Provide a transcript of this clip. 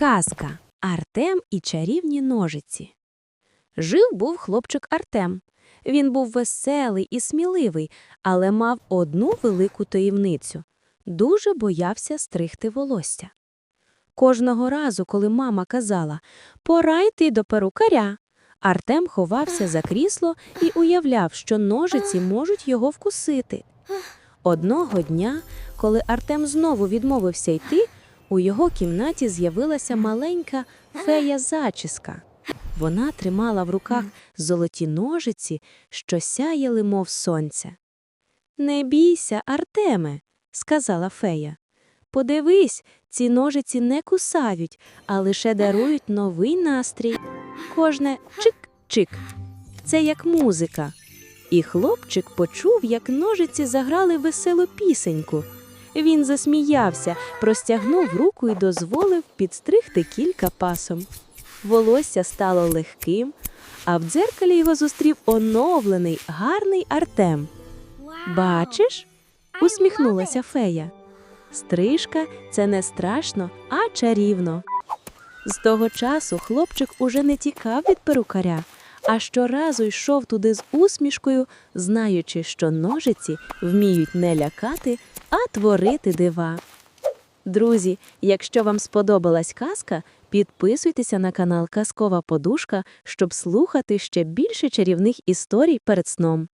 Казка Артем і чарівні ножиці. Жив був хлопчик Артем. Він був веселий і сміливий, але мав одну велику таємницю дуже боявся стригти волосся. Кожного разу, коли мама казала Пора йти до перукаря, Артем ховався за крісло і уявляв, що ножиці можуть його вкусити. Одного дня, коли Артем знову відмовився йти, у його кімнаті з'явилася маленька фея зачіска. Вона тримала в руках золоті ножиці, що сяяли, мов сонце. Не бійся, Артеме, сказала фея. Подивись, ці ножиці не кусають, а лише дарують новий настрій. Кожне чик-чик. Це як музика. І хлопчик почув, як ножиці заграли веселу пісеньку. Він засміявся, простягнув руку і дозволив підстригти кілька пасом. Волосся стало легким, а в дзеркалі його зустрів оновлений, гарний Артем. Бачиш? усміхнулася фея. Стрижка це не страшно, а чарівно. З того часу хлопчик уже не тікав від перукаря, а щоразу йшов туди з усмішкою, знаючи, що ножиці вміють не лякати, а творити дива. Друзі, якщо вам сподобалась казка, підписуйтеся на канал Казкова Подушка, щоб слухати ще більше чарівних історій перед сном.